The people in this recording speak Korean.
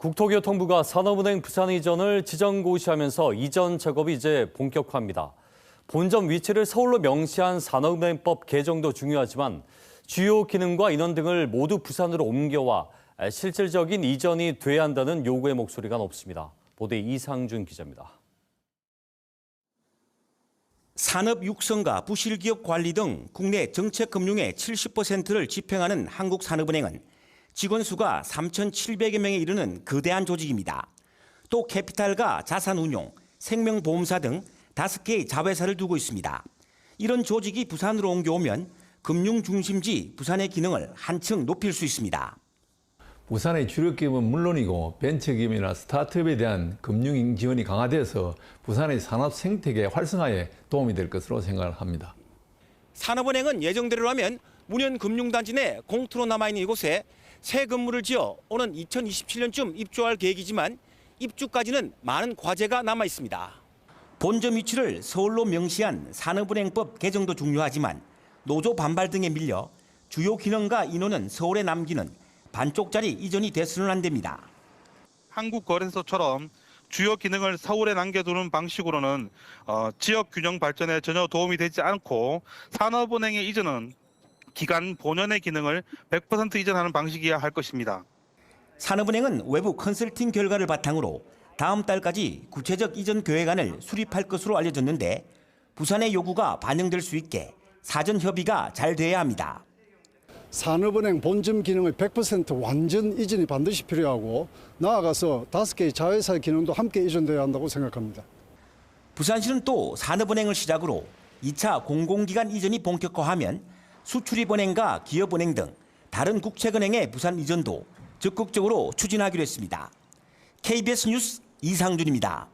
국토교통부가 산업은행 부산 이전을 지정고시하면서 이전 작업이 이제 본격화합니다. 본점 위치를 서울로 명시한 산업은행법 개정도 중요하지만 주요 기능과 인원 등을 모두 부산으로 옮겨와 실질적인 이전이 돼야 한다는 요구의 목소리가 높습니다. 보도에 이상준 기자입니다. 산업 육성과 부실기업 관리 등 국내 정책 금융의 70%를 집행하는 한국산업은행은 직원 수가 3,700여 명에 이르는 거대한 조직입니다. 또 캐피탈과 자산운용, 생명보험사 등 다섯 개의 자회사를 두고 있습니다. 이런 조직이 부산으로 옮겨오면 금융 중심지 부산의 기능을 한층 높일 수 있습니다. 부산의 주력 기업은 물론이고 벤처 기업이나 스타트업에 대한 금융 지원이 강화돼서 부산의 산업 생태계 활성화에 도움이 될 것으로 생각을 합니다. 산업은행은 예정대로라면 문현 금융단지 내 공투로 남아있는 이곳에 새 건물을 지어 오는 2027년쯤 입주할 계획이지만 입주까지는 많은 과제가 남아 있습니다. 본점 위치를 서울로 명시한 산업은행법 개정도 중요하지만 노조 반발 등에 밀려 주요 기능과 인원은 서울에 남기는 반쪽짜리 이전이 돼서는 안 됩니다. 한국거래소처럼 주요 기능을 서울에 남겨두는 방식으로는 어, 지역 균형 발전에 전혀 도움이 되지 않고 산업은행의 이전은 기간 본연의 기능을 100% 이전하는 방식이어야 할 것입니다. 산업은행은 외부 컨설팅 결과를 바탕으로 다음 달까지 구체적 이전 계획안을 수립할 것으로 알려졌는데 부산의 요구가 반영될 수 있게 사전 협의가 잘 돼야 합니다. 산업은행 본점 기능의 100% 완전 이전이 반드시 필요하고 나아가서 다섯 개의 자회사 기능도 함께 이전돼야 한다고 생각합니다. 부산시는 또 산업은행을 시작으로 2차 공공기관 이전이 본격화하면 수출입은행과 기업은행 등 다른 국책은행의 부산 이전도 적극적으로 추진하기로 했습니다. KBS 뉴스 이상준입니다.